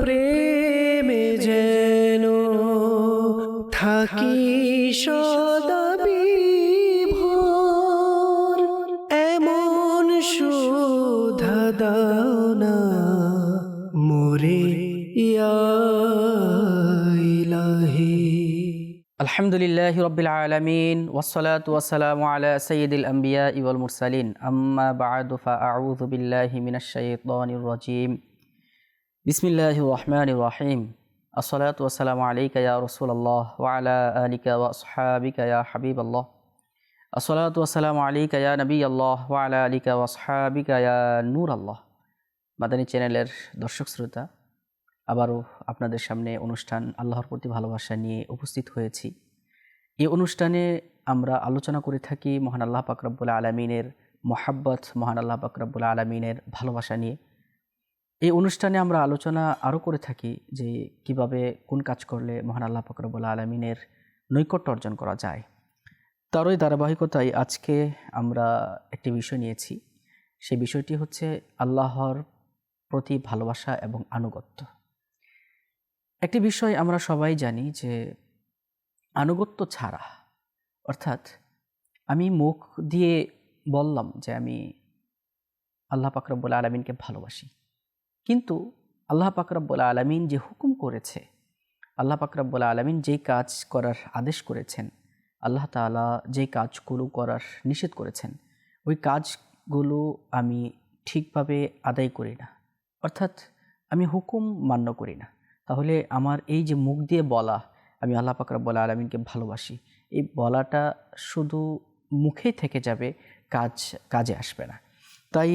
প্রেম যেন থাকি সদাবি ভোর, এমন সুধা দাও মোরে ইলাহি আলহামদুলিল্লাহ রবিল আলমিন ওসলাত ওসালাম আলা সঈদুল আম্বিয়া ইউল মুরসালিন। আম্মা বাদুফা আউজুবিল্লাহ মিনাশাইতানির রাজিম। বিসমিল্লাহ রহমান রাহিম। আসসালাত ওসালাম আলিকা রসুল্লাহ ওয়ালা আলিকা ওয়াসহাবিকা হাবিব আল্লাহ আসসালাত ওসালাম আলিকা নবী আল্লাহ ওয়ালা আলিকা ওয়াসহাবিকা নূর আল্লাহ মাদানী চ্যানেলের দর্শক শ্রোতা, আবারও আপনাদের সামনে অনুষ্ঠান আল্লাহর প্রতি ভালোবাসা নিয়ে উপস্থিত হয়েছি। এই অনুষ্ঠানে আমরা আলোচনা করে থাকি মহান আল্লাহ পাকরাবুল আলমিনের মোহাব্বত, মহান আল্লাহ পাকরাবুল আলমিনের ভালোবাসা নিয়ে। এই অনুষ্ঠানে আমরা আলোচনা আরও করে থাকি যে কীভাবে কোন কাজ করলে মহান আল্লাহ পাকরব্বুল আলমিনের নৈকট্য অর্জন করা যায়। তারই ধারাবাহিকতায় আজকে আমরা একটি বিষয় নিয়েছি। সেই বিষয়টি হচ্ছে আল্লাহর প্রতি ভালোবাসা এবং আনুগত্য। একটি বিষয় আমরা সবাই জানি যে আনুগত্য ছাড়া, অর্থাৎ আমি মুখ দিয়ে বললাম যে আমি আল্লাহ পাকরব্বুল আলমিনকে ভালোবাসি। কিন্তু আল্লাহ পাকরব্বুল আলমিন যে হুকুম করেছে, আল্লাহ পাকরব্বুল আলমিন যেই কাজ করার আদেশ করেছেন, আল্লাহ তালা যেই কাজগুলো করার নিষেধ করেছেন, ওই কাজগুলো আমি ঠিকভাবে আদায় করি না। অর্থাৎ আমি হুকুম মান্য করি না। তাহলে আমার এই যে মুখ দিয়ে বলা, আমি আল্লাহ পাকরাবুল আলমিনকে ভালোবাসি, এই বলাটা শুধু মুখেই থেকে যাবে, কাজ, কাজে আসবে না। তাই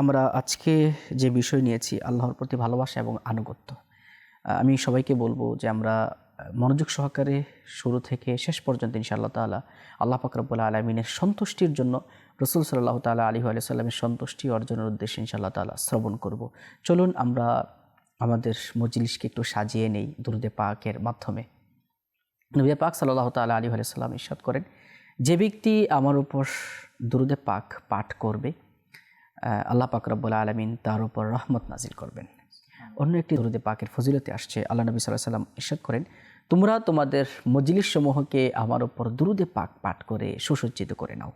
আমরা আজকে যে বিষয় নিয়েছি, আল্লাহর প্রতি ভালোবাসা এবং আনুগত্য আমি সবাইকে বলব যে আমরা মনোযোগ সহকারে শুরু থেকে শেষ পর্যন্ত ইনশাআল্লাহ তালা আল্লাহ পাকরাবুল আলমিনের সন্তুষ্টির জন্য, রসুল সাল্লাহ তালা আলী আলাইসাল্লামের সন্তুষ্টি অর্জনের উদ্দেশ্যে ইনশাআল্লাহ তালা শ্রবণ করব। চলুন আমরা আমাদের মজলিসকে একটু সাজিয়ে নেই দুরুদে পাকের মাধ্যমে। নবী পাক সাল্লাহ তালা আলী আলাইসাল্লাম ইস্বাদ করেন, যে ব্যক্তি আমার উপর দুরুদে পাক পাঠ করবে আল্লাহ পাক রব্বুল আলমিন তার উপর রহমত নাজিল করবেন। অন্য একটি দুরুদে পাকের ফজিলতে আসছে আল্লাহ নবী সাল্লাহ সাল্লাম ইস্বাদ করেন তোমরা তোমাদের মজলিস সমূহকে আমার উপর দুরুদে পাক পাঠ করে সুসজ্জিত করে নাও।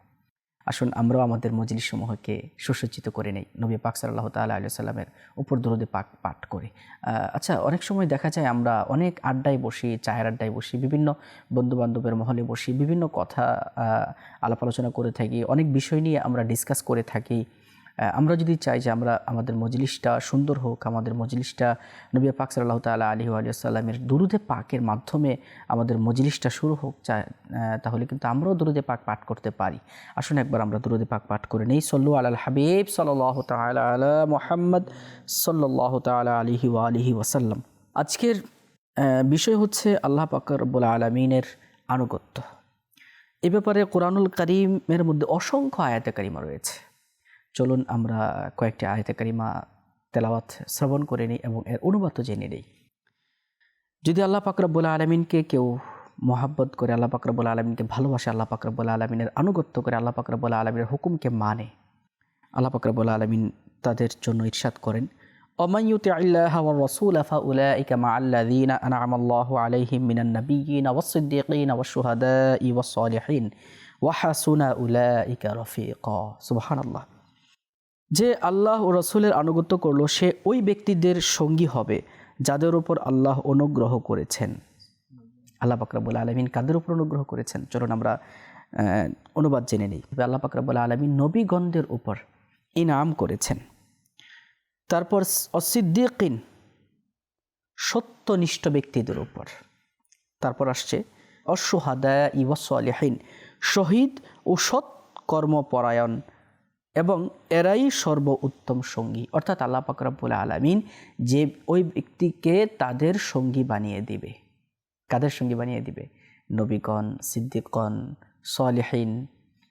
আসুন আমরাও আমাদের মজলিস সমূহকে সুসজ্জিত করে নেই নবী পাক সাল্লাহ তাল্লাহ আলু সাল্লামের উপর দরুদে পাক পাঠ করে। আচ্ছা অনেক সময় দেখা যায় আমরা অনেক আড্ডায় বসি চায়ের আড্ডায় বসি বিভিন্ন বন্ধুবান্ধবের মহলে বসি বিভিন্ন কথা আলাপ আলোচনা করে থাকি অনেক বিষয় নিয়ে আমরা ডিসকাস করে থাকি আমরা যদি চাই যে আমরা আমাদের মজলিসটা সুন্দর হোক, আমাদের মজলিসটা নবী পাক সাল্লাহ তাল্লাহ আলী আলিয়াল্লামের দুরুদে পাকের মাধ্যমে আমাদের মজলিসটা শুরু হোক তাহলে কিন্তু আমরাও দুরুদে পাক পাঠ করতে পারি। আসুন একবার আমরা দুরুদে পাক পাঠ করে নেই। সল্লু আল হাবিব সাল্লাহ তালা আলা মোহাম্মদ সাল্লাহ তালা আলিহি আলিহি ওয়াসাল্লাম। আজকের বিষয় হচ্ছে আল্লাহ পাকর রব্বুল আলমিনের আনুগত্য। এ ব্যাপারে কোরআনুল করিমের মধ্যে অসংখ্য আয়াতে কারিমা রয়েছে। চলুন আমরা কয়েকটি আয়তে কারিমা তেলাওয়াত শ্রবণ করে নিই এবং এর অনুবাদ জেনে নিই। যদি আল্লাহ পাকরবুল আলমিনকে কেউ মহাব্বত করে, আল্লাহ পাকরবুল আলমিনকে ভালোবাসে, আল্লাহ পাকরবুল আলমিনের আনুগত্য করে, আল্লাহ পাকরবুল আলমিনের হুকুমকে মানে আল্লাহ পাকরবুল আলমিন তাদের জন্য ইরশাদ করেন অমাইয়ুতে আল্লাহ রসুল আফা আল্লাহ আল্লাহ যে আল্লাহ ও রসুলের আনুগত্য করল, সে ওই ব্যক্তিদের সঙ্গী হবে যাদের উপর আল্লাহ অনুগ্রহ করেছেন। আল্লাহ পাকরাবুল আলমিন কাদের উপর অনুগ্রহ করেছেন? চলুন আমরা অনুবাদ জেনে নিই। আল্লাহ পাকরাবুল আলমিন নবীগণদের উপর ইনাম করেছেন। তারপর অসিদ্দিকিন, সত্যনিষ্ঠ ব্যক্তিদের উপর। তারপর আসছে অসহাদা ইওয়াসলিহীন শহীদ ও সৎ কর্মপরায়ণ এবং এরাই সর্ব উত্তম সঙ্গী। অর্থাৎ আল্লাহ পাকরাবুল আলমিন যে ওই ব্যক্তিকে তাদের সঙ্গী বানিয়ে দিবে। কাদের সঙ্গী বানিয়ে দিবে? নবীগণ সিদ্দিকগণ সলেহীন।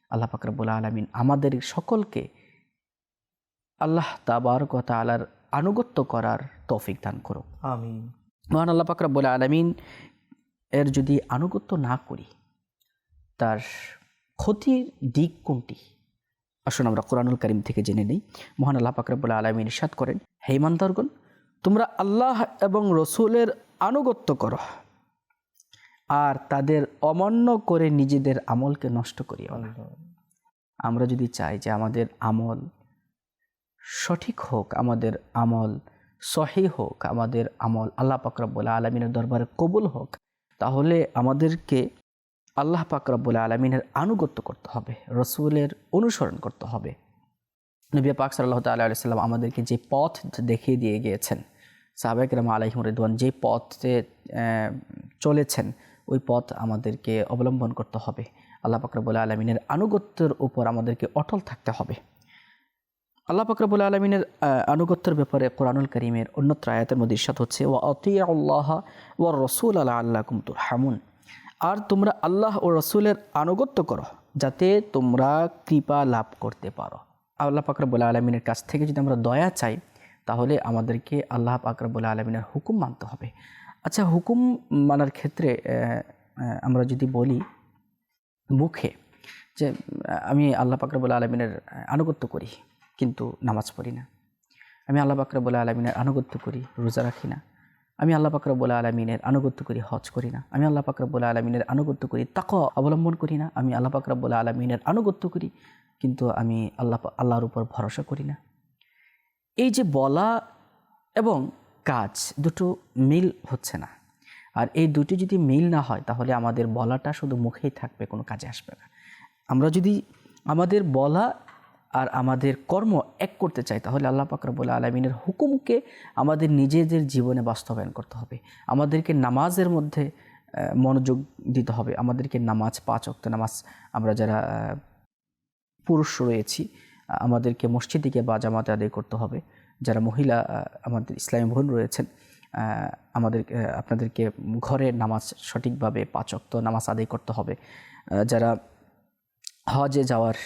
আল্লাহ পাকরাবুল আলমিন আমাদের সকলকে আল্লাহ তাবার কথা আলার আনুগত্য করার তৌফিক দান করো আমিন। মহান আল্লাহ পাকরাবুল আলমিন এর যদি আনুগত্য না করি তার ক্ষতির দিক কোনটি? আসুন আমরা কোরআনুল করিম থেকে জেনে নিই। মহান আল্লাহ পাকরাবুল আলমিন সাদ করেন হেমান্তরগণ তোমরা আল্লাহ এবং রসুলের আনুগত্য করো আর তাদের অমান্য করে নিজেদের আমলকে নষ্ট করিও না। আমরা যদি চাই যে আমাদের আমল সঠিক হোক, আমাদের আমল সহি হোক, আমাদের আমল আল্লাহ পাকরাবুল্লা আলমিনের দরবারে কবুল হোক, তাহলে আমাদেরকে আল্লাহ পাকরাবুল্লা আলমিনের আনুগত্য করতে হবে, রসুলের অনুসরণ করতে হবে। নবী পাক সাল্লাহ তাল্লাহ সাল্লাম আমাদেরকে যে পথ দেখিয়ে দিয়ে গিয়েছেন সাবেক রামা আলহিম যে পথে চলেছেন, ওই পথ আমাদেরকে অবলম্বন করতে হবে। আল্লাহ পাকরাবুল্লা আলমিনের আনুগত্যের উপর আমাদেরকে অটল থাকতে হবে। আল্লাহ পাকরাবুল আলমিনের আনুগত্যের ব্যাপারে কোরআনুল করিমের অন্যত্র আয়াতের মধ্যে ইস্বাদ হচ্ছে ও অতি আল্লাহ ও রসুল আল্লাহ আল্লাহ কুমতুর হামুন আর তোমরা আল্লাহ ও রসুলের আনুগত্য করো, যাতে তোমরা কৃপা লাভ করতে পারো। আল্লাহ পাকরাবুল আলমিনের কাছ থেকে যদি আমরা দয়া চাই, তাহলে আমাদেরকে আল্লাহ পাকরাবুল আলমিনের হুকুম মানতে হবে। আচ্ছা হুকুম মানার ক্ষেত্রে আমরা যদি বলি মুখে যে, আমি আল্লাহ পাকরাবুল আলমিনের আনুগত্য করি, কিন্তু নামাজ পড়ি না। আমি আল্লাহ পাকরাবুল আলমিনের আনুগত্য করি, রোজা রাখি না। আমি আল্লাহ পাকরাবুল আলমিনের আনুগত্য করি, হজ করি না। আমি আল্লাহ পাকরাবুল আলমিনের আনুগত্য করি তাক অবলম্বন করি না। আমি আল্লাহ পাকরাবুল আলমিনের আনুগত্য করি, কিন্তু আমি আল্লাহ আল্লাহর উপর ভরসা করি না। এই যে বলা এবং কাজ দুটো মিল হচ্ছে না। আর এই দুটি যদি মিল না হয়, তাহলে আমাদের বলাটা শুধু মুখেই থাকবে, কোনো কাজে আসবে না। আমরা যদি আমাদের বলা আর আমাদের কর্ম এক করতে চাই, তাহলে আল্লাহ পাকরাবুল আলমিনের হুকুমকে আমাদের নিজেদের জীবনে বাস্তবায়ন করতে হবে। আমাদেরকে নামাজের মধ্যে মনোযোগ দিতে হবে। আমাদেরকে নামাজ পাঁচ অক্ত নামাজ, আমরা যারা পুরুষ রয়েছি, আমাদেরকে মসজিদে গিয়ে বা জামাতে আদায় করতে হবে। যারা মহিলা আমাদের ইসলামী বোন রয়েছেন আমাদের আপনাদেরকে ঘরে নামাজ সঠিকভাবে পাঁচ অক্ত নামাজ আদায় করতে হবে। যারা হজে যাওয়ার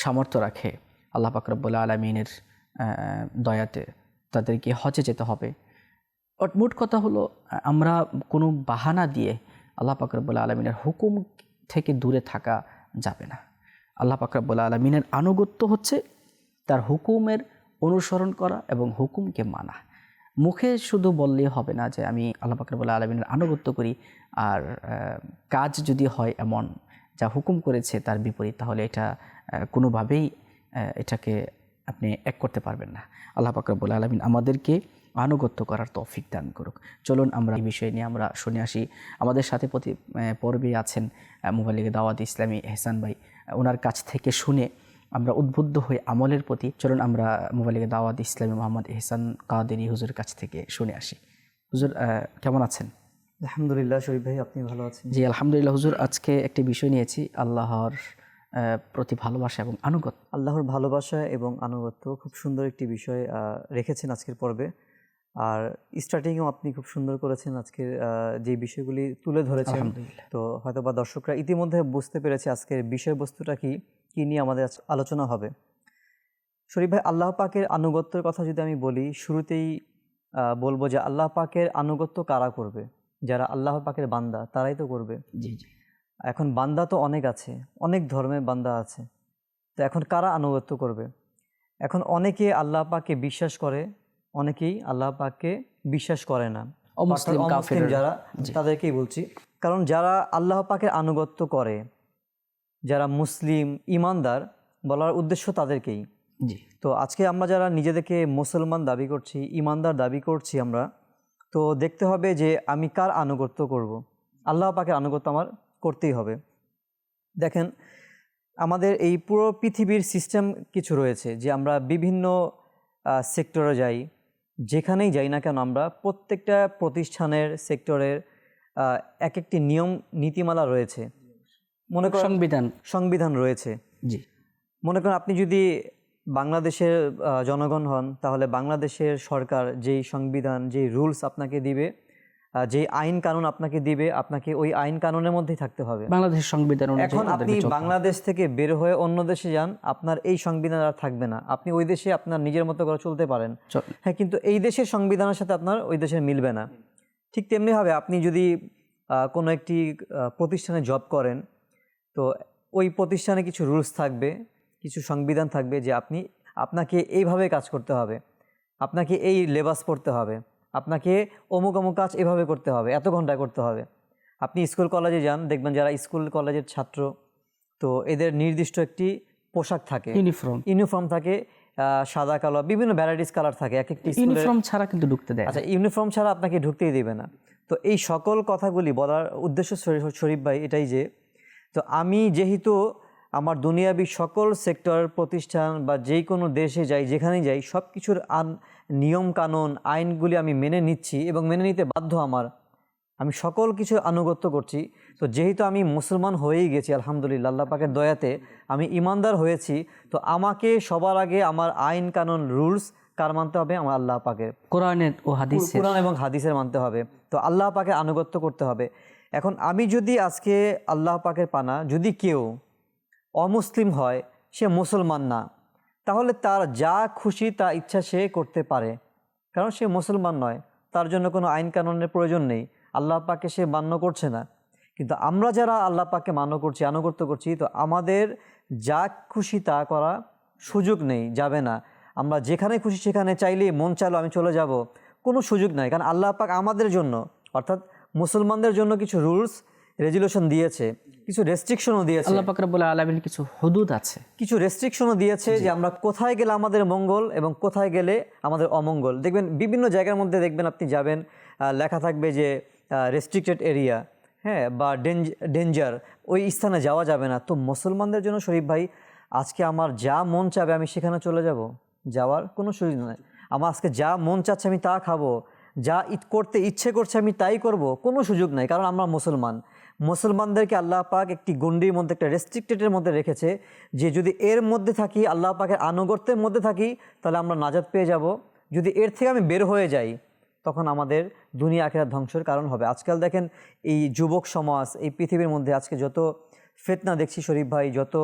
সামর্থ্য রাখে আল্লাহ পাকরবুল্লা আলমিনের দয়াতে তাদেরকে হজে যেতে হবে। মোট কথা হলো, আমরা কোনো বাহানা দিয়ে আল্লাহ পাকরবুল্লা আলমিনের হুকুম থেকে দূরে থাকা যাবে না। আল্লাহ পাকরবুল্লা আলমিনের আনুগত্য হচ্ছে তার হুকুমের অনুসরণ করা এবং হুকুমকে মানা। মুখে শুধু বললেই হবে না যে আমি আল্লাহ পাকরবুল্লা আলমিনের আনুগত্য করি, আর কাজ যদি হয় এমন, যা হুকুম করেছে তার বিপরীত, তাহলে এটা কোনোভাবেই এটাকে আপনি এক করতে পারবেন না। আল্লাহ পাকরবুল আলমিন আমাদেরকে আনুগত্য করার তৌফিক দান করুক। চলুন আমরা এই বিষয় নিয়ে আমরা শুনে আসি। আমাদের সাথে প্রতি পর্বে আছেন মোবাইলিগে দাওয়াত ইসলামী এহসান ভাই। ওনার কাছ থেকে শুনে আমরা উদ্বুদ্ধ হয়ে আমলের প্রতি চলুন আমরা মোবাইলিগে দাওয়াত ইসলামী মোহাম্মদ এহসান কাদেরি হুজুর কাছ থেকে শুনে আসি। হুজুর কেমন আছেন? আলহামদুলিল্লাহ শরীফ ভাই আপনি ভালো আছেন? জি আলহামদুলিল্লাহ হুজুর আজকে একটি বিষয় নিয়েছি আল্লাহর প্রতি ভালোবাসা এবং আনুগত্য। আল্লাহর ভালোবাসা এবং আনুগত্য খুব সুন্দর একটি বিষয় রেখেছেন আজকের পর্বে। আর স্টার্টিংও আপনি খুব সুন্দর করেছেন আজকের যে বিষয়গুলি তুলে ধরেছেন। তো হয়তো বা দর্শকরা ইতিমধ্যে বুঝতে পেরেছে আজকের বিষয়বস্তুটা কি কি নিয়ে আমাদের আলোচনা হবে। শরীফ ভাই আল্লাহ পাকের আনুগত্যের কথা যদি আমি বলি শুরুতেই বলব যে আল্লাহ পাকের আনুগত্য কারা করবে? যারা আল্লাহ পাকের বান্দা তারাই তো করবে। জি জি। এখন বান্দা তো অনেক আছে অনেক ধর্মের বান্দা আছে। তো এখন কারা আনুগত্য করবে? এখন অনেকে আল্লাহ পাককে বিশ্বাস করে অনেকেই আল্লাহ পাককে বিশ্বাস করে না। যারা তাদেরকেই বলছি কারণ যারা আল্লাহ পাকের আনুগত্য করে যারা মুসলিম ইমানদার বলার উদ্দেশ্য তাদেরকেই। জি। তো আজকে আমরা যারা নিজেদেরকে মুসলমান দাবি করছি ইমানদার দাবি করছি আমরা তো দেখতে হবে যে আমি কার আনুগত্য করব। আল্লাহ পাকের আনুগত্য আমার করতেই হবে। দেখেন আমাদের এই পুরো পৃথিবীর সিস্টেম কিছু রয়েছে যে আমরা বিভিন্ন সেক্টরে যাই যেখানেই যাই না কেন আমরা প্রত্যেকটা প্রতিষ্ঠানের সেক্টরের এক একটি নিয়ম নীতিমালা রয়েছে। মনে করেন সংবিধান। সংবিধান রয়েছে। জি। মনে করেন আপনি যদি বাংলাদেশের জনগণ হন তাহলে বাংলাদেশের সরকার যেই সংবিধান যেই রুলস আপনাকে দিবে যেই আইন কানুন আপনাকে দিবে আপনাকে ওই আইন কানুনের মধ্যেই থাকতে হবে। বাংলাদেশের সংবিধান এখন আপনি। বাংলাদেশ থেকে বের হয়ে অন্য দেশে যান আপনার এই সংবিধান আর থাকবে না। আপনি ওই দেশে আপনার নিজের মতো করে চলতে পারেন। হ্যাঁ কিন্তু এই দেশের সংবিধানের সাথে আপনার ওই দেশের মিলবে না। ঠিক তেমনিভাবে আপনি যদি কোনো একটি প্রতিষ্ঠানে জব করেন তো ওই প্রতিষ্ঠানে কিছু রুলস থাকবে কিছু সংবিধান থাকবে যে আপনি আপনাকে এইভাবে কাজ করতে হবে। আপনাকে এই লেবাস পড়তে হবে। আপনাকে অমুক অমুক কাজ এভাবে করতে হবে এত ঘণ্টা করতে হবে। আপনি স্কুল কলেজে যান দেখবেন যারা স্কুল কলেজের ছাত্র তো এদের নির্দিষ্ট একটি পোশাক থাকে। ইউনিফর্ম। ইউনিফর্ম থাকে সাদা কালো বিভিন্ন ভ্যারাইটিস কালার থাকে। এক একটি ইউনিফর্ম ছাড়া কিন্তু ঢুকতে দেয় আচ্ছা ইউনিফর্ম ছাড়া আপনাকে ঢুকতেই দেবে না। তো এই সকল কথাগুলি বলার উদ্দেশ্য শরী- শরীফ ভাই এটাই যে তো আমি যেহেতু আমার দুনিয়াবি সকল সেক্টর প্রতিষ্ঠান বা যেই কোনো দেশে যাই যেখানেই যাই সব কিছুর আন নিয়ম কানুন আইনগুলি আমি মেনে নিচ্ছি এবং মেনে নিতে বাধ্য আমার। আমি সকল কিছু আনুগত্য করছি। তো যেহেতু আমি মুসলমান হয়েই গেছি আলহামদুলিল্লাহ আল্লাহ পাকের দয়াতে আমি ইমানদার হয়েছি তো আমাকে সবার আগে আমার আইন কানুন রুলস কার মানতে হবে? আমার আল্লাহ পাকের। কোরআনের ও হাদিসের। কোরআন এবং হাদিসের মানতে হবে। তো আল্লাহ পাকে আনুগত্য করতে হবে। এখন আমি যদি আজকে আল্লাহ পাকের পানা যদি কেউ অমুসলিম হয়, সে মুসলমান না। তাহলে তার যা খুশি, তা ইচ্ছা সে করতে পারে। কারণ সে মুসলমান নয়, তার জন্য কোনো আইন কানুনের প্রয়োজন নেই। আল্লাহ পাকে সে মান্য করছে না। কিন্তু আমরা যারা আল্লাহ পাককে মান্য করছি, আনুগত্য করছি, তো আমাদের যা খুশি, তা করা সুযোগ নেই, যাবে না। আমরা যেখানে খুশি, সেখানে চাইলেই মন চাইলো আমি চলে যাব। কোনো সুযোগ নাই, কারণ আল্লাহ পাক আমাদের জন্য, অর্থাৎ মুসলমানদের জন্য কিছু রুলস রেজুলেশন দিয়েছে কিছু রেস্ট্রিকশনও দিয়েছে। আল্লাহ পাক রব্বুল আলামিন কিছু হুদুদ আছে। কিছু রেস্ট্রিকশনও দিয়েছে যে আমরা কোথায় গেলে আমাদের মঙ্গল এবং কোথায় গেলে আমাদের অমঙ্গল। দেখবেন বিভিন্ন জায়গার মধ্যে দেখবেন আপনি যাবেন লেখা থাকবে যে রেস্ট্রিক্টেড এরিয়া হ্যাঁ বা ডেঞ্জার ওই স্থানে যাওয়া যাবে না। তো মুসলমানদের জন্য শরীফ ভাই আজকে আমার যা মন চাবে আমি সেখানে চলে যাব। যাওয়ার কোনো সুযোগ নেই। আমার আজকে যা মন চাচ্ছে আমি তা খাব। যা ইট করতে ইচ্ছে করছে আমি তাই করব। কোনো সুযোগ নাই কারণ আমরা মুসলমান। মুসলমানদেরকে আল্লাহ পাক একটি গণ্ডির মধ্যে, একটা রেস্ট্রিক্টেডের মধ্যে রেখেছে যে যদি এর মধ্যে থাকি, আল্লাহ পাকের আনুগত্যের মধ্যে থাকি, তাহলে আমরা নাজাদ পেয়ে যাব। যদি এর থেকে আমি বের হয়ে যাই, তখন আমাদের দুনিয়া আখেরা ধ্বংসের কারণ হবে। আজকাল দেখেন এই যুবক সমাজ, এই পৃথিবীর মধ্যে আজকে যত ফেতনা দেখছি শরীফ ভাই, যত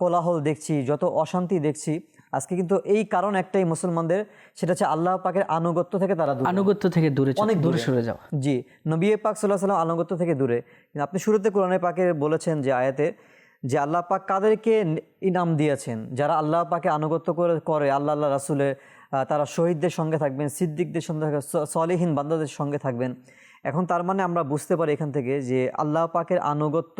কোলাহল দেখছি, যত অশান্তি দেখছি আজকে কিন্তু এই কারণ একটাই মুসলমানদের সেটা হচ্ছে আল্লাহ পাকের আনুগত্য থেকে তারা আনুগত্য থেকে দূরে অনেক দূরে। সরে যাওয়া। জি নবী পাক সাল্লাহ সাল্লাম আনুগত্য থেকে দূরে। আপনি শুরুতে কোরআনে পাকে বলেছেন যে আয়াতে যে আল্লাহ পাক কাদেরকে ইনাম দিয়েছেন যারা আল্লাহ পাকে আনুগত্য করে করে আল্লাহ আল্লাহ রাসুলের তারা শহীদদের সঙ্গে থাকবেন সিদ্দিকদের সঙ্গে থাকবেন সলিহীন বান্দাদের সঙ্গে থাকবেন। এখন তার মানে আমরা বুঝতে পারি এখান থেকে যে আল্লাহ পাকের আনুগত্য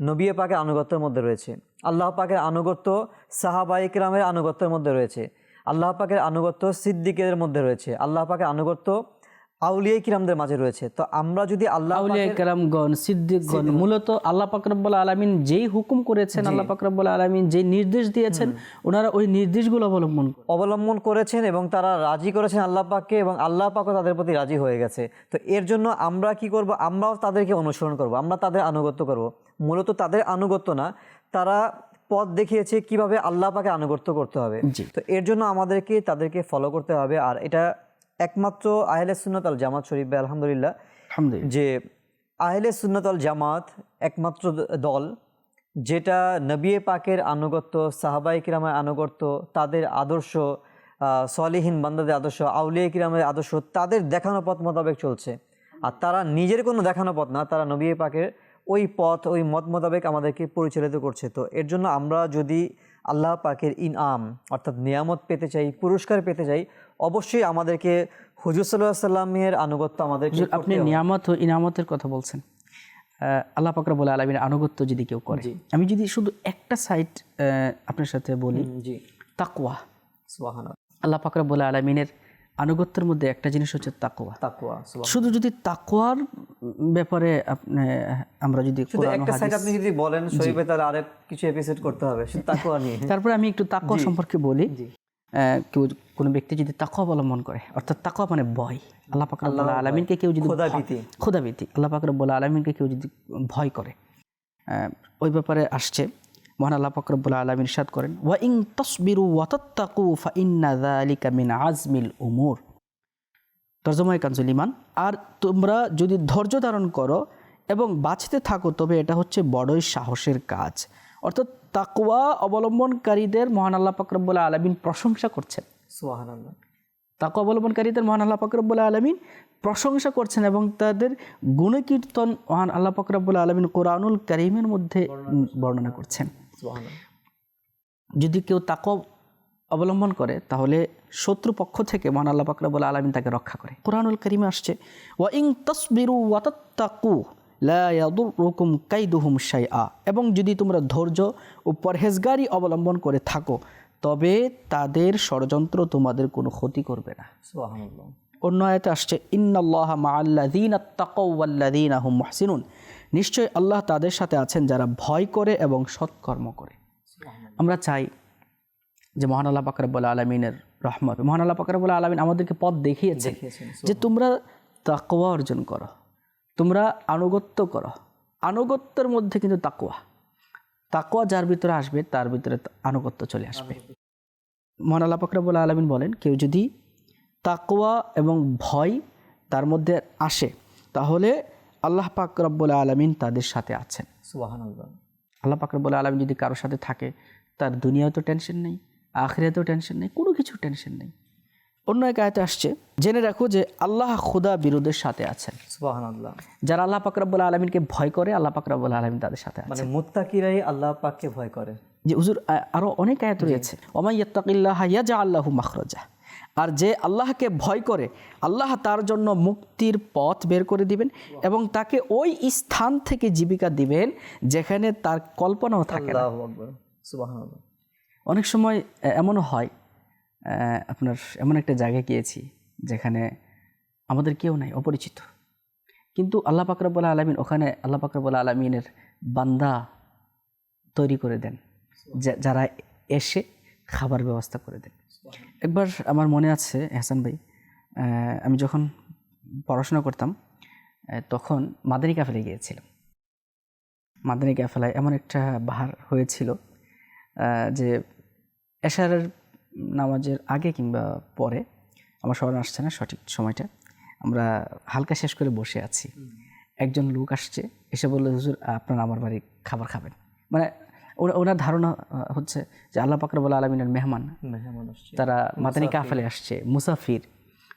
নবী পাকের আনুগত্যের মধ্যে রয়েছে। আল্লাহ পাকের আনুগত্য সাহাবাইকরামের আনুগত্যের মধ্যে রয়েছে। আল্লাহ পাকের আনুগত্য সিদ্দিকের মধ্যে রয়েছে। আল্লাহ পাকের আনুগত্য আউলিয়াই কিরামদের মাঝে রয়েছে। তো আমরা যদি আল্লাহ আউলিয়া কেরামগণ সিদ্দিকগণ মূলত আল্লাহ পাক রব্বুল আলামিন যেই হুকুম করেছেন আল্লাহ পাক রব্বুল আলামিন যেই নির্দেশ দিয়েছেন ওনারা ওই নির্দেশগুলো অবলম্বন অবলম্বন করেছেন এবং তারা রাজি করেছেন আল্লাহ পাককে এবং আল্লাহ পাকও তাদের প্রতি রাজি হয়ে গেছে। তো এর জন্য আমরা কি করব? আমরাও তাদেরকে অনুসরণ করব আমরা তাদের আনুগত্য করব। মূলত তাদের আনুগত্য না তারা পথ দেখিয়েছে কীভাবে আল্লাহ পাকে আনুগত্য করতে হবে। তো এর জন্য আমাদেরকে তাদেরকে ফলো করতে হবে আর এটা একমাত্র আহলে সুন্নত আল জামাত শরীফ আলহামদুলিল্লাহ যে আহলে সুন্নত আল জামাত একমাত্র দল যেটা নবিয়ে পাকের আনুগত্য সাহাবাই কিরামের আনুগত্য তাদের আদর্শ সলিহীন বান্দাদের আদর্শ আউলিয়া কিরামের আদর্শ তাদের দেখানো পথ মোতাবেক চলছে। আর তারা নিজের কোনো দেখানো পথ না তারা নবিয়ে পাকের ওই পথ ওই মত মোতাবেক আমাদেরকে পরিচালিত করছে। তো এর জন্য আমরা যদি আল্লাহ পাকের ইনআম অর্থাৎ নিয়ামত পেতে চাই পুরস্কার পেতে চাই অবশ্যই আমাদেরকে হুজুর সাল্লাহ সাল্লামের আনুগত্য আমাদের আপনি নিয়ামত ও ইনামতের কথা বলছেন। আল্লাহ পাকরা বলে আলামিন আনুগত্য যদি কেউ করে। আমি যদি শুধু একটা সাইট আপনার সাথে বলি জি। সুবহানাল্লাহ। আল্লাহ পাকরা বলে আলামিনের আনুগত্যের মধ্যে একটা জিনিস হচ্ছে তাকোয়া তাকওয়া শুধু যদি তাকোয়ার ব্যাপারে আপনি আমরা যদি একটা সাইড আপনি যদি বলেন শরীফে তাহলে আরেক কিছু এপিসোড করতে হবে শুধু তাকওয়া নিয়ে। তারপরে আমি একটু তাকওয়া সম্পর্কে বলি। কেউ কোনো ব্যক্তি যদি তাকওয়া অবলম্বন করে অর্থাৎ তাকওয়া মানে ভয়। আল্লাহ পাক রব্বুল আলামিনকে কেউ যদি খোদাভীতি। খোদাভীতি আল্লাহ পাক রব্বুল আলামিনকে কেউ যদি ভয় করে। আহ, ওই ব্যাপারে আসছে। মহান আল্লাহ পাক রব্বুল আলামিন ইরশাদ করেন ওয়া ইন তাসবিরু ওয়া তাত্তাকু ফা ইন্না যালিকা মিন আজমিল উমুর। তর্জমায় কাঞ্জুল ইমান। আর তোমরা যদি ধৈর্য ধারণ করো এবং বাঁচতে থাকো তবে এটা হচ্ছে বড়ই সাহসের কাজ। অর্থাৎ তাকওয়া অবলম্বনকারীদের মহান আল্লাহ পাকরবুল আলমিন প্রশংসা করছেন। সুবহানাল্লাহ। তাকওয়া অবলম্বনকারীদের মহান আল্লাহ পাকরবুল আলমিন প্রশংসা করছেন এবং তাদের গুণকীর্তন মহান আল্লাহ পাকরবুল আলমিন কোরআনুল করিমের মধ্যে বর্ণনা করছেন। যদি কেউ তাক অবলম্বন করে তাহলে শত্রু পক্ষ থেকে মহান আল্লাহ পাক রব্বুল আলমিন তাকে রক্ষা করে। কোরআনুল করিমে আসছে ওয়া ইং তসবিরু ওয়াতাত্তাকু শাইআ। এবং যদি তোমরা ধৈর্য ও পরহেজগারি অবলম্বন করে থাকো তবে তাদের ষড়যন্ত্র তোমাদের কোনো ক্ষতি করবে না। অন্য আয়াতে আসছে ইন্নাল্লাহ মাআল্লাযীনা তাকাউ ওয়াল্লাযীনা হুম মুহসিনুন। নিশ্চয় আল্লাহ তাদের সাথে আছেন যারা ভয় করে এবং সৎকর্ম করে। আমরা চাই যে মহান আল্লাহ পাকরাবুল আলমিনের রহমত মহান আল্লাহ পাকরাবুল আলমিন আমাদেরকে পথ দেখিয়েছেন, যে তোমরা তাকওয়া অর্জন করো তোমরা আনুগত্য করো। আনুগত্যের মধ্যে কিন্তু তাকোয়া তাকোয়া যার ভিতরে আসবে তার ভিতরে আনুগত্য চলে আসবে। মহান আল্লাহ পাকরাবুল আলমিন বলেন কেউ যদি তাকোয়া এবং ভয় তার মধ্যে আসে তাহলে আল্লাহ পাক রব্বুল আলমিন তাদের সাথে আছেন। আল্লাহ পাক রব্বুল আলমিন যদি কারোর সাথে থাকে তার দুনিয়ায় তো টেনশন নেই আখরিয়াতেও টেনশন নেই কোনো কিছু টেনশন নেই। অন্য এক আয়তে আসছে জেনে রাখো যে আল্লাহ খুদা বিরোধের সাথে আছেন। যারা আল্লাহ পাক রব্বুল আলমিনকে ভয় করে আল্লাহ পাক রব্বুল আলমিন তাদের সাথে আছে মানে মুত্তাকিরাই আল্লাহ পাককে ভয় করে। যে হুজুর আরও অনেক আয়াত রয়েছে। ওমাই ইয়াত্তাকিল্লাহ ইয়াজা আল্লাহু মাখরাজা আর যে আল্লাহকে ভয় করে আল্লাহ তার জন্য মুক্তির পথ বের করে দিবেন এবং তাকে ওই স্থান থেকে জীবিকা দিবেন যেখানে তার কল্পনাও থাকে না। অনেক সময় এমনও হয় আপনার এমন একটা জায়গায় গিয়েছি যেখানে আমাদের কেউ নাই অপরিচিত। কিন্তু আল্লাহ পাকরাবুল আলমিন ওখানে আল্লাহ পাকরাবুল আলমিনের বান্দা তৈরি করে দেন যারা এসে খাবার ব্যবস্থা করে দেন। একবার আমার মনে আছে হাসান ভাই আমি যখন পড়াশোনা করতাম তখন মাদানী ক্যাফেলে গিয়েছিলাম। মাদানী ক্যাফেলায় এমন একটা বাহার হয়েছিল যে এশারের নামাজের আগে কিংবা পরে আমার স্মরণ আসছে না সঠিক সময়টা আমরা হালকা শেষ করে বসে আছি। একজন লোক আসছে এসে বলল হুজুর আপনার আমার বাড়ি খাবার খাবেন। মানে ওনার ধারণা হচ্ছে যে আল্লাহ পাকরবুল্লা আলমিনের মেহমান। তারা মাদানী কাফেলে আসছে মুসাফির।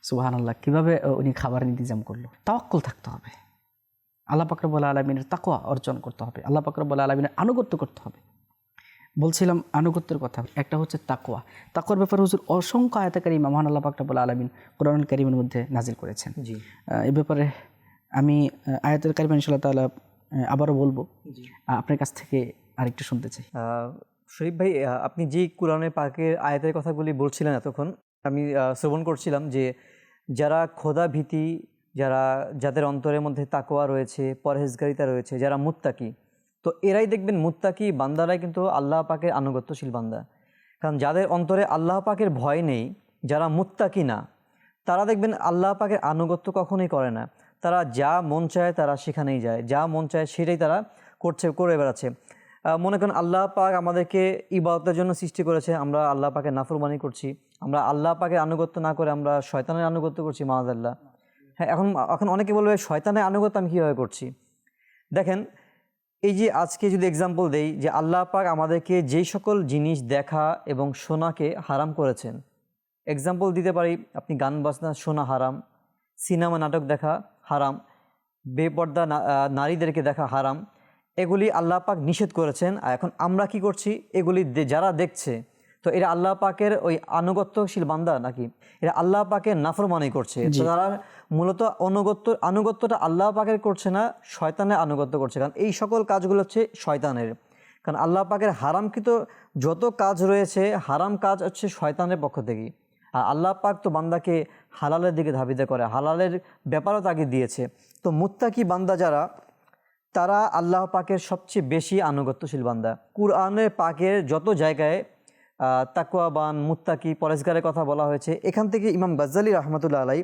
সুবাহান আল্লাহ কীভাবে উনি খাবারের ইন্তজাম করল? তাওয়াক্কুল থাকতে হবে। আল্লাহ পাকরবুল্লা আলমিনের তাকোয়া অর্জন করতে হবে। আল্লাহ পাকরবুল্লা আলমিনের আনুগত্য করতে হবে। বলছিলাম আনুগত্যের কথা একটা হচ্ছে তাকোয়া তাকওয়ার ব্যাপারে হুজুর অসংখ্য আয়াতকারী মহান আল্লাহ পাকরবুল্লা আলমিন কোরআন কারিমের মধ্যে নাজিল করেছেন। জি। এই ব্যাপারে আমি আয়াতের কারিমা ইনশাল্লাহ তাআলা আবারও বলব। আপনার কাছ থেকে আরেকটু শুনতে চাই। শরীফ ভাই আপনি যেই কোরআনের পাকের আয়াতের কথাগুলি বলছিলেন এতক্ষণ, আমি শ্রবণ করছিলাম যে যারা খোদা ভীতি যারা, যাদের অন্তরের মধ্যে তাকোয়া রয়েছে, পরহেজগারিতা রয়েছে, যারা মুত্তাকি, তো এরাই দেখবেন মুত্তাকি বান্দারাই কিন্তু আল্লাহ পাকের আনুগত্যশীল বান্দা। কারণ যাদের অন্তরে আল্লাহ পাকের ভয় নেই, যারা মুত্তাকি না, তারা দেখবেন আল্লাহ পাকের আনুগত্য কখনোই করে না। তারা যা মন চায় তারা সেখানেই যায়, যা মন চায় সেটাই তারা করছে, করে বেড়াচ্ছে। মনে করেন আল্লাহ পাক আমাদেরকে ইবাদতের জন্য সৃষ্টি করেছে, আমরা আল্লাহ পাকের নাফরমানি করছি, আমরা আল্লাহ পাকে আনুগত্য না করে আমরা শয়তানের আনুগত্য করছি মাহাদাল্লাহ হ্যাঁ এখন এখন অনেকে বলবে শয়তানের আনুগত্য আমি কীভাবে করছি? দেখেন, এই যে আজকে যদি এক্সাম্পল দেই যে আল্লাহ পাক আমাদেরকে যেই সকল জিনিস দেখা এবং শোনাকে হারাম করেছেন। এক্সাম্পল দিতে পারি, আপনি গান বাজনা শোনা হারাম, সিনেমা নাটক দেখা হারাম, বেপর্দা নারীদেরকে দেখা হারাম এগুলি আল্লাহ পাক নিষেধ করেছেন আর এখন আমরা কি করছি? এগুলি দে- যারা দেখছে তো এরা আল্লাহ পাকের ওই আনুগত্যশীল বান্দা নাকি? এরা আল্লাহ পাকের নাফরমানি করছে। তারা মূলত অনুগত্য আনুগত্যটা আল্লাহ পাকের করছে না শয়তানের আনুগত্য করছে। কারণ এই সকল কাজগুলো হচ্ছে শয়তানের। কারণ আল্লাহ পাকের হারামকৃত যত কাজ রয়েছে হারাম কাজ হচ্ছে শয়তানের পক্ষ থেকেই আর আল্লাহ পাক তো বান্দাকে হালালের দিকে ধাবিত করে হালালের ব্যাপারও তাকে দিয়েছে। তো মুত্তাকি বান্দা যারা তারা আল্লাহ পাকের সবচেয়ে বেশি আনুগত্যশীল বান্দা। কুরআনের পাকের যত জায়গায় তাকুয়াবান মুত্তাকি, পরেশগারের কথা বলা হয়েছে, এখান থেকে ইমাম গাজ্জালি রহমতুল্লাহ আলাই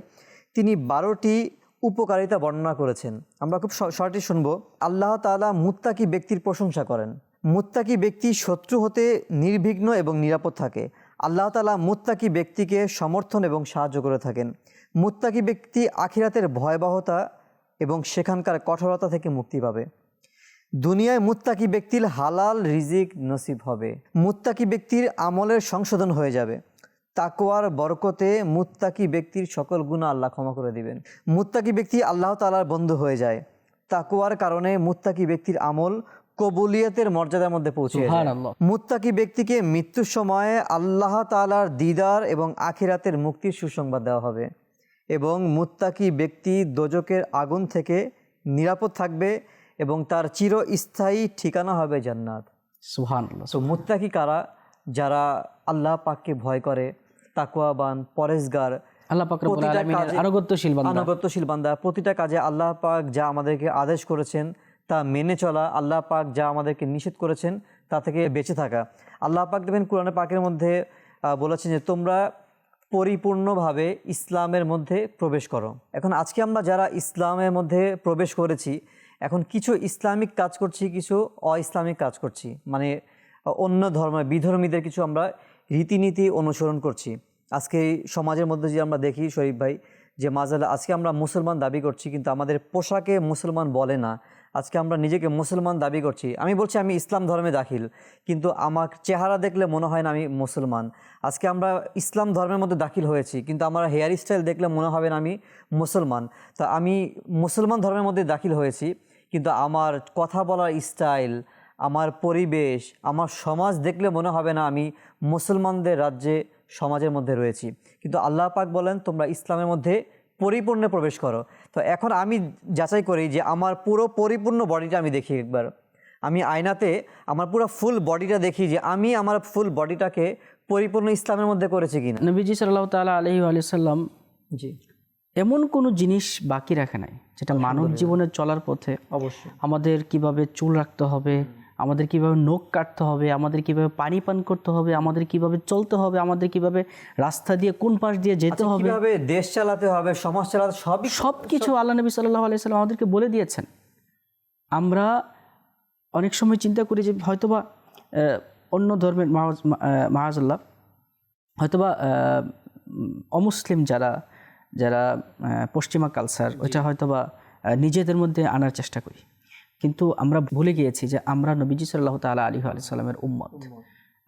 তিনি বারোটি উপকারিতা বর্ণনা করেছেন। আমরা খুব শর্টে শুনব। আল্লাহ তাআলা মুত্তাকি ব্যক্তির প্রশংসা করেন। মুত্তাকি ব্যক্তি শত্রু হতে নির্বিঘ্ন এবং নিরাপদ থাকে। আল্লাহ তালা মুত্তাকি ব্যক্তিকে সমর্থন এবং সাহায্য করে থাকেন। মুত্তাকি ব্যক্তি আখিরাতের ভয়াবহতা এবং সেখানকার কঠোরতা থেকে মুক্তি পাবে। দুনিয়ায় মুত্তাকি ব্যক্তির হালাল রিজিক নসিব হবে। মুত্তাকি ব্যক্তির আমলের সংশোধন হয়ে যাবে। তাকোয়ার বরকতে মুত্তাকি ব্যক্তির সকল গুণ আল্লাহ ক্ষমা করে দিবেন। মুত্তাকি ব্যক্তি আল্লাহ তালার বন্ধু হয়ে যায়। তাকোয়ার কারণে মুত্তাকি ব্যক্তির আমল কবুলিয়তের মর্যাদার মধ্যে পৌঁছে মুত্তাকি ব্যক্তিকে মৃত্যুর সময়ে আল্লাহ তালার দিদার এবং আখিরাতের মুক্তির সুসংবাদ দেওয়া হবে। এবং মুত্তাকি ব্যক্তি দোজকের আগুন থেকে নিরাপদ থাকবে এবং তার চিরস্থায়ী ঠিকানা হবে জান্নাত। সুবহানাল্লাহ সো মুত্তাকি কারা? যারা আল্লাহ পাককে ভয় করে তাকুয়াবান পরেশগার আল্লাহ পাক আনুগত্যশীল বান্দা। আনুগত্যশীল বান্দা। প্রতিটা কাজে আল্লাহ পাক যা আমাদেরকে আদেশ করেছেন তা মেনে চলা আল্লাহ পাক যা আমাদেরকে নিষেধ করেছেন তা থেকে বেঁচে থাকা। আল্লাহ পাক দেখবেন কোরআনে পাকের মধ্যে বলেছেন যে তোমরা পরিপূর্ণভাবে ইসলামের মধ্যে প্রবেশ করো। এখন আজকে আমরা যারা ইসলামের মধ্যে প্রবেশ করেছি, এখন কিছু ইসলামিক কাজ করছি, কিছু অ ইসলামিক কাজ করছি। মানে অন্য ধর্ম, বিধর্মীদের কিছু আমরা রীতিনীতি অনুসরণ করছি। আজকে সমাজের মধ্যে যে আমরা দেখি, শরীফ ভাই, যে মাজাল আজকে আমরা মুসলমান দাবি করছি, কিন্তু আমাদের পোশাকে মুসলমান বলে না। আজকে আমরা নিজেকে মুসলমান দাবি করছি। আমি বলছি আমি ইসলাম ধর্মে দাখিল, কিন্তু আমার চেহারা দেখলে মনে হয় না আমি মুসলমান। আজকে আমরা ইসলাম ধর্মের মধ্যে দাখিল হয়েছি, কিন্তু আমার হেয়ার স্টাইল দেখলে মনে হবে না আমি মুসলমান। তা আমি মুসলমান ধর্মের মধ্যে দাখিল হয়েছি, কিন্তু আমার কথা বলার স্টাইল, আমার পরিবেশ, আমার সমাজ দেখলে মনে হবে না আমি মুসলমানদের রাজ্যে, সমাজের মধ্যে রয়েছি। কিন্তু আল্লাহ পাক বলেন, তোমরা ইসলামের মধ্যে পরিপূর্ণে প্রবেশ করো। তো এখন আমি যাচাই করি যে আমার পুরো পরিপূর্ণ বডিটা আমি দেখি একবার। আমি আয়নাতে আমার পুরো ফুল বডিটা দেখি যে আমি আমার ফুল বডিটাকে পরিপূর্ণ ইসলামের মধ্যে করেছি কিনা। নবীজি সাল্লাহ তাআলা আলহি আলাইহি সাল্লাম জি। এমন কোনো জিনিস বাকি রাখে নাই যেটা মানব জীবনে চলার পথে অবশ্যই। আমাদের কীভাবে চুল রাখতে হবে আমাদের কীভাবে নখ কাটতে হবে আমাদের কীভাবে পানি পান করতে হবে আমাদের কীভাবে চলতে হবে আমাদের কীভাবে রাস্তা দিয়ে কোন পাশ দিয়ে যেতে হবে। কীভাবে দেশ চালাতে হবে সমাজ চালাতে সবই সব কিছু আল্লাহ নবী সাল্লাহ আলাইসাল্লাম আমাদেরকে বলে দিয়েছেন। আমরা অনেক সময় চিন্তা করি যে হয়তোবা অন্য ধর্মের মাহাজাল্লাহ হয়তোবা অমুসলিম যারা যারা পশ্চিমা কালচার ওইটা হয়তোবা নিজেদের মধ্যে আনার চেষ্টা করি। কিন্তু আমরা ভুলে গিয়েছি যে আমরা নবীজি সাল্লাহ তালা আলী আলাইসাল্লামের উম্মত।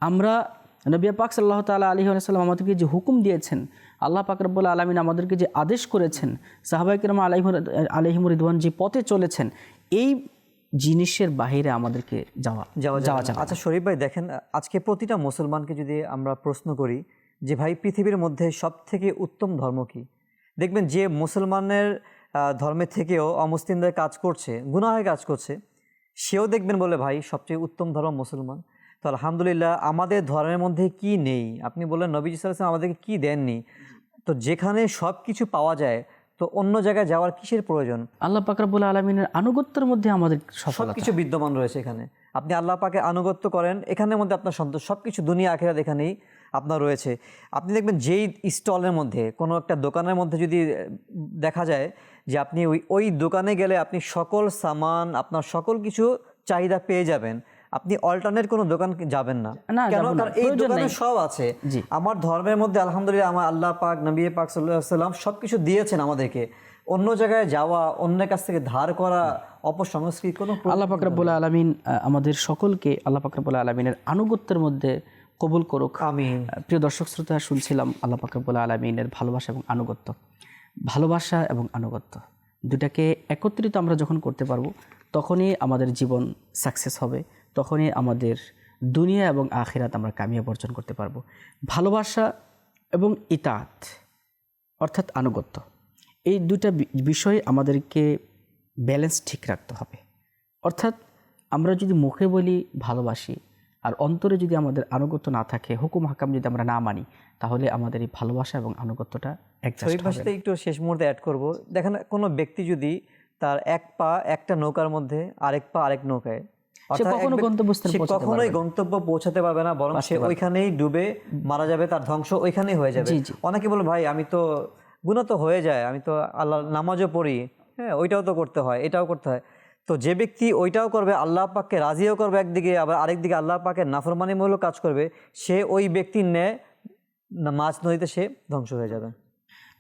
আমরা নবী পাক সাল্লাহ তালা আলী আলাইসাল্লাম আমাদেরকে যে হুকুম দিয়েছেন আল্লাহ পাক রব্বুল আলমিন আমাদেরকে যে আদেশ করেছেন সাহাবাইকরম আলহিম আলহিম রিদওয়ান যে পথে চলেছেন এই জিনিসের বাহিরে আমাদেরকে যাওয়া যাওয়া যাওয়া যাবে আচ্ছা শরীফ ভাই দেখেন আজকে প্রতিটা মুসলমানকে যদি আমরা প্রশ্ন করি যে ভাই পৃথিবীর মধ্যে সব থেকে উত্তম ধর্ম কি? দেখবেন যে মুসলমানের ধর্মের থেকেও অমুসলিমদের কাজ করছে গুনাহের কাজ করছে সেও দেখবেন বলে ভাই সবচেয়ে উত্তম ধর্ম মুসলমান। তো আলহামদুলিল্লাহ আমাদের ধর্মের মধ্যে কি নেই? আপনি বললেন নবী সাল্লাম আমাদেরকে কি দেননি? তো যেখানে সব কিছু পাওয়া যায় তো অন্য জায়গায় যাওয়ার কিসের প্রয়োজন? আল্লাহ পাক রব্বুল আলমিনের আনুগত্যের মধ্যে আমাদের সব কিছু বিদ্যমান রয়েছে এখানে। আপনি আল্লাহ পাকে আনুগত্য করেন এখানের মধ্যে আপনার সন্তোষ সব কিছু দুনিয়া আখেরাত এখানেই আপনার রয়েছে। আপনি দেখবেন যেই স্টলের মধ্যে কোনো একটা দোকানের মধ্যে যদি দেখা যায় যে আপনি ওই ওই দোকানে গেলে আপনি সকল সামান আপনার সকল কিছু চাহিদা পেয়ে যাবেন। আপনি অল্টারনেট কোনো দোকান যাবেন না। কেন কারণ এই দোকানে সব আছে। আমার ধর্মের মধ্যে আলহামদুলিল্লাহ আমার আল্লাহ পাক নবী পাক সাল্লাহ সাল্লাম সব কিছু দিয়েছেন আমাদেরকে। অন্য জায়গায় যাওয়া অন্যের কাছ থেকে ধার করা অপসংস্কৃতি কোনো আল্লাহ পাকরাবুল আলমিন আমাদের সকলকে আল্লাহ পাকরাবুল আলমিনের আনুগত্যের মধ্যে কবুল করুক। আমিন। প্রিয় দর্শক শ্রোতা শুনছিলাম আল্লাহ পাকরাবুল আলমিনের ভালোবাসা এবং আনুগত্য। ভালোবাসা এবং আনুগত্য। দুটাকে একত্রিত আমরা যখন করতে পারব, তখনই আমাদের জীবন সাকসেস হবে, তখনই আমাদের দুনিয়া এবং আখিরাত আমরা কামিয়াব অর্জন করতে পারব। ভালোবাসা এবং ইতাত অর্থাৎ আনুগত্য, এই দুটা বিষয় আমাদেরকে ব্যালেন্স ঠিক রাখতে হবে। অর্থাৎ আমরা যদি মুখে বলি ভালোবাসি আর অন্তরে যদি আমাদের আনুগত্য না থাকে হুকুম হাকাম যদি আমরা না মানি তাহলে আমাদের এই ভালোবাসা এবং আনুগত্যটা ভাষাতে একটু শেষ মুহূর্তে অ্যাড করব। দেখেন কোনো ব্যক্তি যদি তার এক পা একটা নৌকার মধ্যে আরেক পা আরেক নৌকায় কখনোই গন্তব্য পৌঁছাতে পারবে না বরং সে ওইখানেই ডুবে মারা যাবে তার ধ্বংস ওইখানেই হয়ে যাবে। অনেকে বলে ভাই আমি তো গুণা তো হয়ে যায় আমি তো আল্লাহ নামাজও পড়ি। হ্যাঁ ওইটাও তো করতে হয় এটাও করতে হয়। তো যে ব্যক্তি ওইটাও করবে আল্লাহ পাককে রাজিও করবে একদিকে আবার আরেকদিকে আল্লাহ পাকের নাফরমানিমূলক কাজ করবে সে ওই ব্যক্তির ন্যায় না- মাছ নদীতে সে ধ্বংস হয়ে যাবে।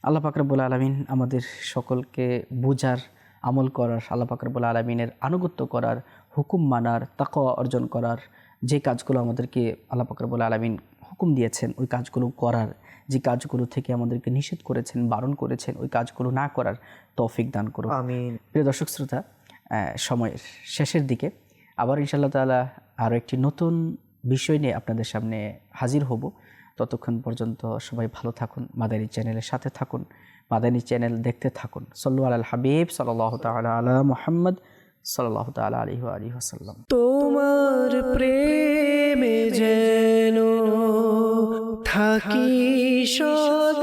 আল্লাহ পাকরাবুল আলমিন আমাদের সকলকে বুঝার আমল করার আল্লাহ পাকরাবুল আলমিনের আনুগত্য করার হুকুম মানার তাকওয়া অর্জন করার যে কাজগুলো আমাদেরকে আল্লাহ পাকরাবুল আলমিন হুকুম দিয়েছেন ওই কাজগুলো করার যে কাজগুলো থেকে আমাদেরকে নিষেধ করেছেন বারণ করেছেন ওই কাজগুলো না করার তৌফিক দান করুন। প্রিয় দর্শক শ্রোতা সময়ের শেষের দিকে। আবার ইনশাল্লাহ তাআলা আরও একটি নতুন বিষয় নিয়ে আপনাদের সামনে হাজির হব। ততক্ষণ পর্যন্ত সবাই ভালো থাকুন, মাদানী চ্যানেলের সাথে থাকুন, মাদানী চ্যানেল দেখতে থাকুন। সল্লু আল হাবিব সাল্লাহ তালা আলা মোহাম্মদ সাল্লাহ তালা আলহি আলী আসাল্লাম তোমার প্রেমে যেন থাকি সদা